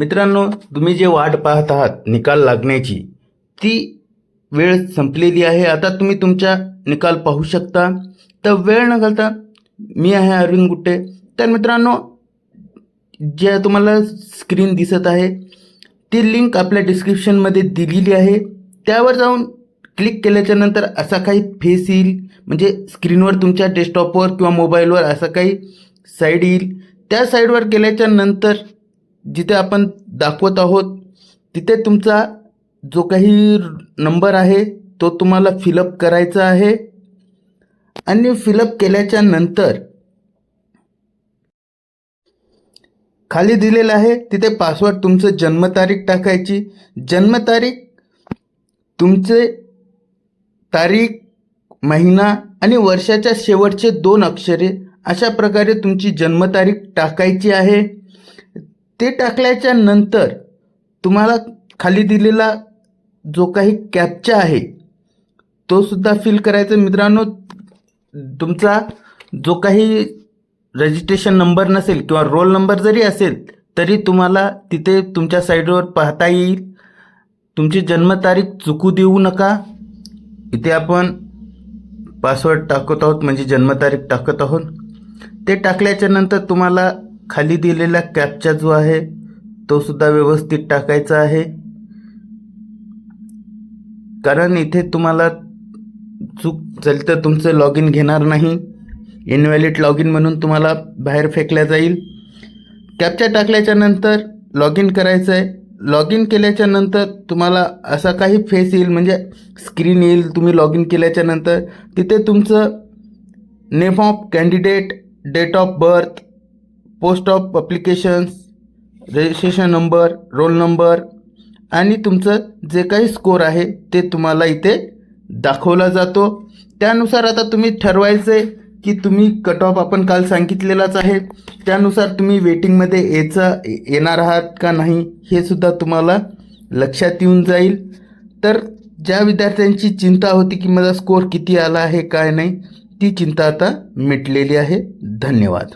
मित्रांनो तुम्ही जे वाट पाहत आहात निकाल लागण्याची ती वेळ संपलेली आहे. आता तुम्ही तुमचा निकाल पाहू शकता. तर वेळ न घालता मी आहे अरविंद गुट्टे. तर मित्रांनो जे तुम्हाला स्क्रीन दिसत आहे ती लिंक आपल्या डिस्क्रिप्शनमध्ये दिलेली आहे. त्यावर जाऊन क्लिक केल्याच्यानंतर असा काही फेस येईल. म्हणजे स्क्रीनवर तुमच्या डेस्कटॉपवर किंवा मोबाईलवर असा काही साईड येईल. त्या साईडवर केल्याच्यानंतर जिथे आपण दाखवत आहोत तिथे तुमचा जो काही नंबर आहे तो तुम्हाला फिलअप करायचा आहे. आणि फिलअप केल्याच्यानंतर खाली दिलेलं आहे तिथे पासवर्ड तुमचं जन्मतारीख टाकायची. जन्मतारीख तुमचे तारीख महिना आणि वर्षाच्या शेवटचे दोन अक्षरे अशा प्रकारे तुमची जन्मतारीख टाकायची आहे. ते टाकल्याच्या नंतर तुम्हाला खाली दिलेला जो काही कॅपचा आहे तो सुद्धा फिल करायचा मित्रांनो तुमचा जो काही रजिस्ट्रेशन नंबर नसेल किंवा रोल नंबर जरी असेल तरी तुम्हाला तिथे तुमच्या साईडवर पाहता येईल. तुमची जन्मतारीख चुकू देऊ नका. इथे आपण पासवर्ड टाकत आहोत म्हणजे जन्मतारीख टाकत आहोत. ते टाकल्याच्या नंतर तुम्हाला खाली दिलेला कॅपचा जो आहे तो सुद्धा व्यवस्थित टाकायचा आहे. कारण इथे तुम्हाला चूक झाली तर तुमचं लॉग इन घेणार नाही. इनव्हॅलिड लॉग इन म्हणून तुम्हाला बाहेर फेकल्या जाईल. कॅपच्या टाकल्याच्या नंतर लॉग इन करायचं आहे. लॉग इन केल्याच्यानंतर तुम्हाला असा काही फेस येईल म्हणजे स्क्रीन येईल तुम्ही लॉग इन केल्याच्यानंतर. तिथे तुमचं name of candidate date of birth post of applications registration number roll number आणि तुमचं जे काही स्कोर आहे ते तुम्हाला इथे दाखवला जातो. त्यानुसार आता तुम्ही ठरवायचं आहे की तुम्ही कट ऑफ आपण काल सांगितलेलाच आहे. त्यानुसार तुम्ही वेटिंगमध्ये यायचा येणार आहात का नाही हे सुद्धा तुम्हाला लक्षात येऊन जाईल. तर ज्या विद्यार्थ्यांची चिंता होती की माझा स्कोर किती आला आहे काय नाही ती चिंता आता मिटलेली आहे. धन्यवाद.